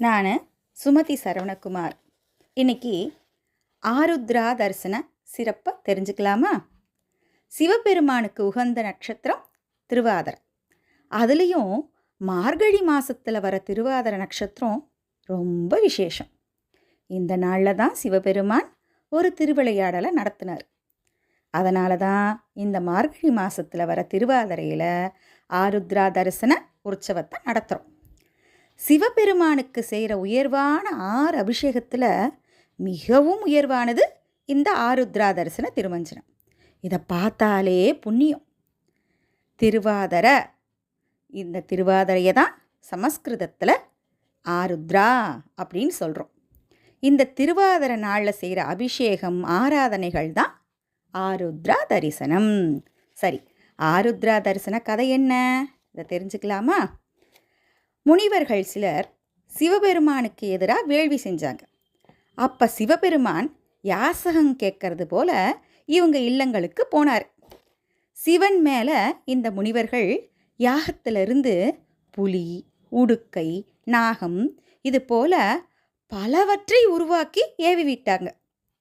நான் சுமதி சரவணகுமார். இன்னைக்கு ஆருத்ரா தரிசன சிறப்பை தெரிஞ்சுக்கலாமா? சிவபெருமானுக்கு உகந்த நட்சத்திரம் திருவாதிரை. அதுலேயும் மார்கழி மாதத்தில் வர திருவாதிரை நட்சத்திரம் ரொம்ப விசேஷம். இந்த நாளில் தான் சிவபெருமான் ஒரு திருவிளையாடலை நடத்தினார். அதனால தான் இந்த மார்கழி மாதத்தில் வர திருவாதிரையில் ஆருத்ரா தரிசன உற்சவத்தை நடத்துகிறோம் சிவபெருமானுக்கு செய்கிற உயர்வான ஆறு அபிஷேகத்தில் மிகவும் உயர்வானது இந்த ஆருத்ரா தரிசன திருமஞ்சனம். இதை பார்த்தாலே புண்ணியம். திருவாதர இந்த திருவாதரையை தான் சமஸ்கிருதத்தில் ஆருத்ரா அப்படின்னு சொல்கிறோம் இந்த திருவாதர நாளில் செய்கிற அபிஷேகம் ஆராதனைகள் தான் ஆருத்ரா தரிசனம் சரி ஆருத்ரா தரிசன கதை என்ன? இதை தெரிஞ்சுக்கலாமா? முனிவர்கள் சிலர் சிவபெருமானுக்கு எதிராக வேள்வி செஞ்சாங்க. அப்போ சிவபெருமான் யாசகம் கேட்கறது போல இவங்க இல்லங்களுக்கு போனார். சிவன் மேலே இந்த முனிவர்கள் யாகத்திலிருந்து புலி உடுக்கை நாகம் இது போல பலவற்றை உருவாக்கி ஏவி விட்டாங்க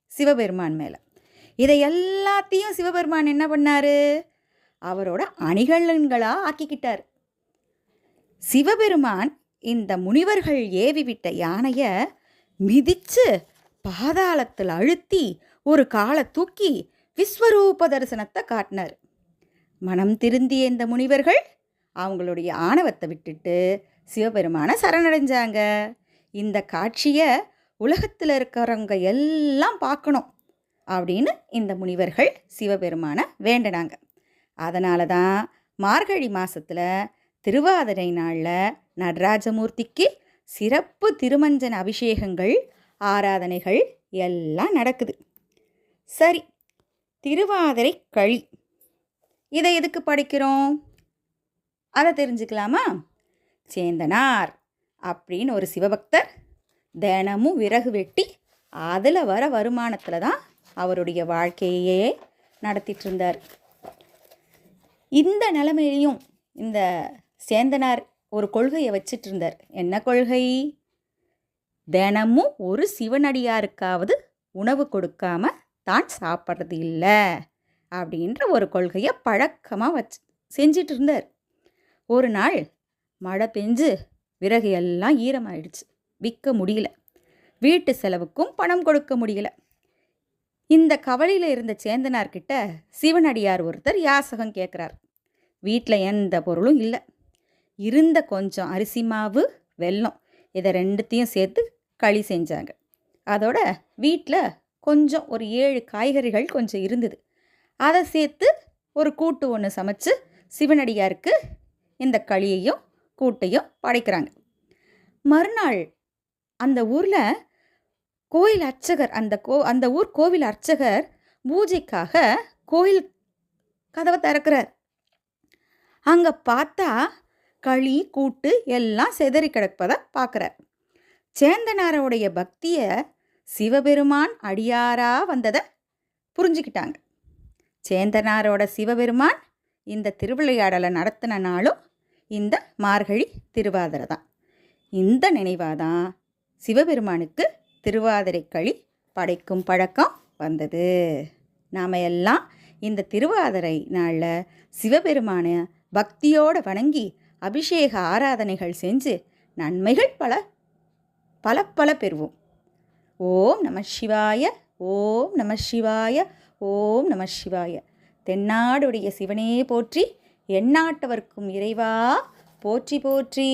சிவபெருமான் மேலே. இதை எல்லாத்தையும் சிவபெருமான் என்ன பண்ணார்? அவரோட அணிகலன்களாக ஆக்கிக்கிட்டார். சிவபெருமான் இந்த முனிவர்கள் ஏவிவிட்ட யானைய யானையை மிதிச்சு பாதாளத்தில் அழுத்தி ஒரு காலை தூக்கி விஸ்வரூப தரிசனத்தை காட்டினார். மனம் திருந்திய இந்த முனிவர்கள் அவங்களுடைய ஆணவத்தை விட்டுட்டு சிவபெருமானை சரணடைஞ்சாங்க. இந்த காட்சியை உலகத்தில் இருக்கிறவங்க எல்லாம் பார்க்கணும் அப்படின்னு இந்த முனிவர்கள் சிவபெருமானை வேண்டினாங்க. அதனால தான் மார்கழி மாதத்தில் திருவாதிரை நாளில் நடராஜமூர்த்திக்கு சிறப்பு திருமஞ்சன் அபிஷேகங்கள் ஆராதனைகள் எல்லாம் நடக்குது. சரி திருவாதிரை களி. இதை எதுக்கு படிக்கிறோம்? அதை தெரிஞ்சுக்கலாமா? சேந்தனார் அப்படின்னு ஒரு சிவபக்தர் தினமும் விறகு வெட்டி அதில் வர வருமானத்தில் தான் அவருடைய வாழ்க்கையே நடத்திட்டு இருந்தார். இந்த நிலைமையிலையும் இந்த சேந்தனார் ஒரு கொள்கையை வச்சிட்டு இருந்தார் என்ன கொள்கை? தினமும் ஒரு சிவனடியாருக்காவது உணவு கொடுக்காம தான் சாப்பிட்றது இல்லை அப்படின்ற ஒரு கொள்கையை பழக்கமாக வச்சு செஞ்சிட்டு இருந்தார் ஒரு நாள் மழை பெஞ்சு விறகு எல்லாம் ஈரமாயிடுச்சு. விற்க முடியல. வீட்டு செலவுக்கும் பணம் கொடுக்க முடியல. இந்த கவலையில் இருந்த சேந்தனார்கிட்ட சிவனடியார் ஒருத்தர் யாசகம் கேட்குறார் வீட்டில் எந்த பொருளும் இல்லை. இருந்த கொஞ்சம் அரிசி மாவு வெல்லம் இதை ரெண்டுத்தையும் சேர்த்து களி செஞ்சாங்க. அதோட வீட்டில் கொஞ்சம் ஒரு ஏழு காய்கறிகள் கொஞ்சம் இருந்தது. அதை சேர்த்து ஒரு கூட்டு ஒன்று சமைச்சு சிவனடியாருக்கு இந்த களியையும் கூட்டையும் படைக்கிறாங்க. மறுநாள் அந்த ஊரில் கோயில் அர்ச்சகர் அந்த கோ அந்த ஊர் கோவில் அர்ச்சகர் பூஜைக்காக கோயில் கதவை திறக்கிறார். அங்கே பார்த்தா களி கூட்டு எல்லாம் செதறி கிடப்பதை பார்க்குறார். சேந்தனாரோடைய பக்தியை சிவபெருமான் அடியாரா வந்ததை புரிஞ்சுக்கிட்டாங்க. சேந்தனாரோட சிவபெருமான் இந்த திருவிளையாடலை நடத்தின நாளும் இந்த மார்கழி திருவாதிரை தான். இந்த நினைவாக தான் சிவபெருமானுக்கு திருவாதிரை களி படைக்கும் பழக்கம் வந்தது. நாம் எல்லாம் இந்த திருவாதிரை நாளில் சிவபெருமானை பக்தியோடு வணங்கி அபிஷேக ஆராதனைகள் செஞ்சு நன்மைகள் பல பல பல பெறுவோம். ஓம் நம சிவாய ஓம் நம சிவாய ஓம் நம சிவாய. தென்னாடுடைய சிவனே போற்றி எந்நாட்டவர்க்கும் இறைவா போற்றி போற்றி.